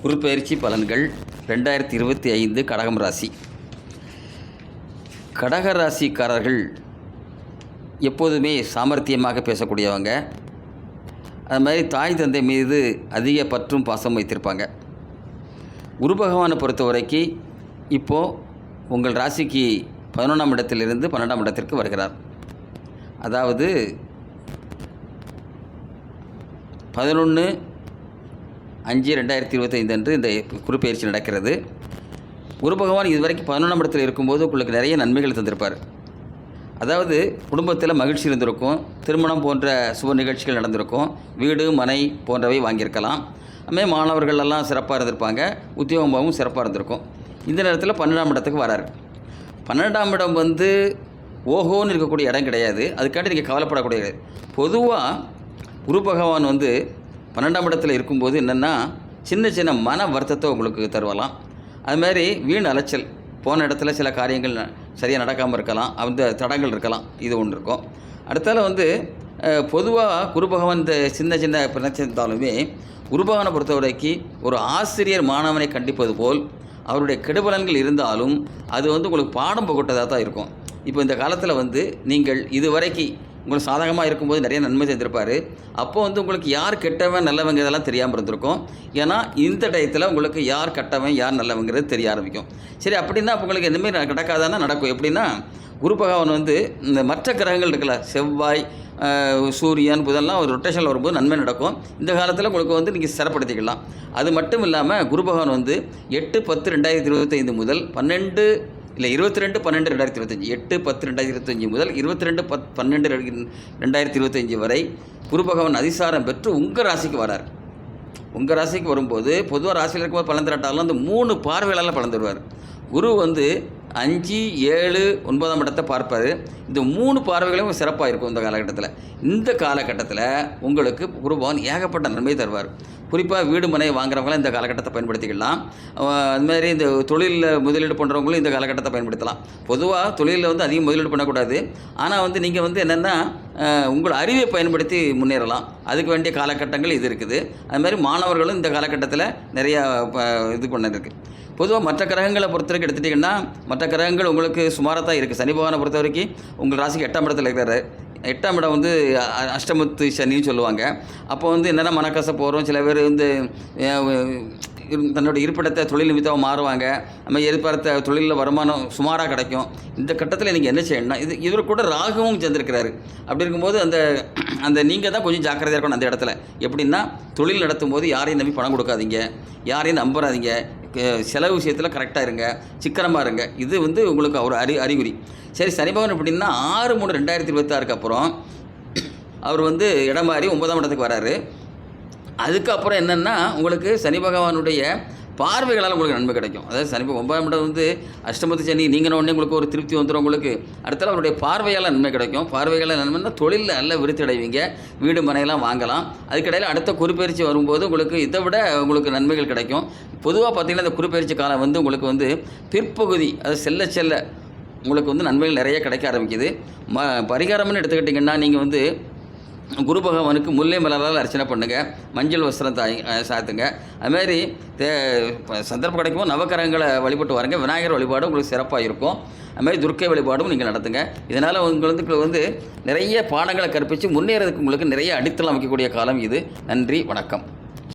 குறுப்பெயர்ச்சி பலன்கள் ரெண்டாயிரத்தி இருபத்தி ஐந்து கடகம் ராசி. கடக ராசிக்காரர்கள் எப்போதுமே சாமர்த்தியமாக பேசக்கூடியவங்க. அது மாதிரி தாய் தந்தை மீது அதிக பற்றும் பாசம் வைத்திருப்பாங்க. குரு பகவானை பொறுத்த வரைக்கும் இப்போது உங்கள் ராசிக்கு பதினொன்றாம் இடத்திலிருந்து பன்னெண்டாம் இடத்திற்கு வருகிறார். அதாவது பதினொன்று அஞ்சு ரெண்டாயிரத்தி இருபத்தைந்து அன்று இந்த குறுப்பெயர்ச்சி நடக்கிறது. குரு பகவான் இதுவரைக்கும் பதினொன்றாம் இடத்தில் இருக்கும்போது உங்களுக்கு நிறைய நன்மைகள் தந்திருப்பார். அதாவது குடும்பத்தில் மகிழ்ச்சி இருந்திருக்கும் திருமணம் போன்ற சுப நிகழ்ச்சிகள் நடந்திருக்கும் வீடு மனை போன்றவை வாங்கியிருக்கலாம். அதுமாதிரி மாணவர்கள் எல்லாம் சிறப்பாக இருந்திருப்பாங்க உத்தியோகமாகவும் சிறப்பாக இருந்திருக்கும். இந்த நேரத்தில் பன்னெண்டாம் இடத்துக்கு வராரு. பன்னெண்டாம் இடம் வந்து ஓஹோன்னு இருக்கக்கூடிய இடம் கிடையாது. அதுக்காண்டி நீங்கள் கவலைப்படக்கூடிய பொதுவாக குரு பகவான் வந்து பன்னெண்டாம் இடத்துல இருக்கும்போது என்னென்னா சின்ன சின்ன மன வருத்தத்தை உங்களுக்கு தருவலாம். அது மாதிரி வீண் அலைச்சல் போன இடத்துல சில காரியங்கள் சரியாக நடக்காமல் இருக்கலாம் அந்த தடங்கள் இருக்கலாம் இது ஒன்று இருக்கும். அடுத்தால வந்து பொதுவாக குரு பகவான் இந்த சின்ன சின்ன பிரச்சனை இருந்தாலுமே குரு பொறுத்த வரைக்கும் ஒரு ஆசிரியர் மாணவனை கண்டிப்பது போல் அவருடைய கெடுபலன்கள் இருந்தாலும் அது வந்து உங்களுக்கு பாடம் புகட்டதாக தான் இருக்கும். இப்போ இந்த காலத்தில் வந்து நீங்கள் இதுவரைக்கு உங்களுக்கு சாதகமாக இருக்கும்போது நிறைய நன்மை செஞ்சுருப்பார் அப்போ வந்து உங்களுக்கு யார் கெட்டவன் நல்லவங்க இதெல்லாம் தெரியாமல் இருந்திருக்கும். ஏன்னா இந்த டயத்தில் உங்களுக்கு யார் கெட்டவன் யார் நல்லவங்கிறது தெரிய ஆரம்பிக்கும். சரி அப்படின்னா அப்போ உங்களுக்கு எதுவுமே நடக்காதானா நடக்கும். எப்படின்னா குரு பகவான் வந்து இந்த மற்ற கிரகங்கள் இருக்குல்ல செவ்வாய் சூரியன் புதன்லாம் ஒரு ரொட்டேஷனில் வரும்போது நன்மை நடக்கும். இந்த காலத்தில் உங்களுக்கு வந்து நீங்கள் சிறப்படுத்திக்கலாம். அது மட்டும் இல்லாமல் குரு பகவான் வந்து எட்டு பத்து ரெண்டாயிரத்தி இருபத்தைந்து முதல் பன்னெண்டு இல்லை இருபத்தி ரெண்டு பன்னெண்டு ரெண்டாயிரத்தி இருபத்தஞ்சி எட்டு பத்து ரெண்டாயிரத்தி இருபத்தஞ்சி முதல் இருபத்தி ரெண்டு பத் பன்னெண்டு ரெண்டாயிரத்தி இருபத்தஞ்சி வரை குரு பகவான் அதிசாரம் பெற்று உங்கள் ராசிக்கு வரார். உங்கள் ராசிக்கு வரும்போது பொதுவாக ராசியில் இருக்கும்போது பலன் திரட்டாலும் அந்த மூணு பார்வைகளால் பலன் தருவார். குரு வந்து அஞ்சு ஏழு ஒன்பதாம் இடத்தை பார்ப்பார் இந்த மூணு பார்வைகளும் சிறப்பாக இருக்கும் இந்த காலகட்டத்தில். இந்த காலகட்டத்தில் உங்களுக்கு குருபவன் ஏகப்பட்ட நன்மை தருவார். குறிப்பாக வீடு மனை வாங்குறவங்களாம் இந்த காலகட்டத்தை பயன்படுத்திக்கலாம். அதுமாதிரி அது மாதிரி இந்த தொழிலில் முதலீடு பண்ணுறவங்களும் இந்த காலகட்டத்தை பயன்படுத்தலாம். பொதுவாக தொழிலில் வந்து அதிகம் முதலீடு பண்ணக்கூடாது. ஆனால் வந்து நீங்கள் வந்து என்னென்னா உங்கள் அறிவை பயன்படுத்தி முன்னேறலாம். அதுக்கு வேண்டிய காலகட்டங்கள் இது இருக்குது. அது மாதிரி மாணவர்களும் இந்த காலகட்டத்தில் நிறையா ப- இது பண்ணிருக்கு. பொதுவாக மற்ற கிரகங்களை பொறுத்தவரைக்கும் எடுத்துகிட்டிங்கன்னா எடுத்துட்டிங்கன்னா மற்ற கிரகங்கள் உங்களுக்கு சுமாராக தான் இருக்குது சனி பகவானை பொறுத்த வரைக்கும் உங்கள் ராசிக்கு எட்டாம் இடத்துல இருக்கிறாரு எட்டாம் இடம் வந்து அஷ்டமத்து சனின்னு சொல்லுவாங்க. அப்போ வந்து என்னென்ன மனக்கசை போகிறோம் சில பேர் வந்து இரு- தன்னோட இருப்பிடத்தை தொழில் நிமித்தமாக மாறுவாங்க. நம்ம எதிர்பார்த்த தொழிலில் வருமானம் சுமாராக கிடைக்கும். இந்த கட்டத்தில் நீங்கள் என்ன செய்யணும்னா இது இவர் கூட ராகுவும் சேர்ந்துருக்கிறாரு. அப்படி இருக்கும்போது அந்த அந்த நீங்கள் தான் கொஞ்சம் ஜாக்கிரதையாக இருக்கணும் அந்த இடத்துல. எப்படின்னா தொழில் நடத்தும் போது யாரையும் நம்பி பணம் கொடுக்காதீங்க. யாரையும் நம்புறாதீங்க. செலவு விஷயத்தில் கரெக்டாக இருங்க சிக்கனமாக இருங்க. இது வந்து உங்களுக்கு ஒரு அறி அறிகுறி. சரி சனிபவன் அப்படின்னா எப்படின்னா ஆறு மூணு ரெண்டாயிரத்தி இருபத்தாறுக்கு அப்புறம் அவர் வந்து இடம் மாறி ஒன்பதாம் இடத்துக்கு வராரு. அதுக்கப்புறம் என்னென்னா உங்களுக்கு சனி பகவானுடைய பார்வைகளால் உங்களுக்கு நன்மை கிடைக்கும். அதாவது சனி ஒன்பதாம் இடம் வந்து அஷ்டமத்து சனி நீங்கள் உடனே உங்களுக்கு ஒரு திருப்தி வந்துடும் உங்களுக்கு. அடுத்தால் அவருடைய பார்வையால் நன்மை கிடைக்கும். பார்வைகளால் நன்மைன்னா தொழிலில் நல்ல விருத்தி அடைவீங்க. வீடு மனையெல்லாம் வாங்கலாம். அதுக்கிடையில் அடுத்த குறுப்பெயர்ச்சி வரும்போது உங்களுக்கு இதை விட உங்களுக்கு நன்மைகள் கிடைக்கும். பொதுவாக பார்த்தீங்கன்னா இந்த குறுப்பெயர்ச்சி காலம் வந்து உங்களுக்கு வந்து பிற்பகுதி அது செல்ல செல்ல உங்களுக்கு வந்து நன்மைகள் நிறைய கிடைக்க ஆரம்பிக்குது. ம பரிகாரம்னு எடுத்துக்கிட்டிங்கன்னா நீங்கள் வந்து குரு பகவானுக்கு முல்லை மலரால் அர்ச்சனை பண்ணுங்கள் மஞ்சள் வஸ்திரம் தாய் சாத்துங்க. அதுமாரி தே சந்தர்ப்ப சந்தர்ப்பம் நவக்கரங்களை வழிபட்டு வாருங்க. விநாயகர் வழிபாடு உங்களுக்கு சிறப்பாக இருக்கும். அதுமாதிரி துர்க்கை வழிபாடும் நீங்கள் நடத்துங்க. இதனால் உங்களுக்கு வந்து நிறைய பாடங்களை கற்பித்து முன்னேறதுக்கு உங்களுக்கு நிறைய அடித்தளம் அமைக்கக்கூடிய காலம் இது. நன்றி வணக்கம்.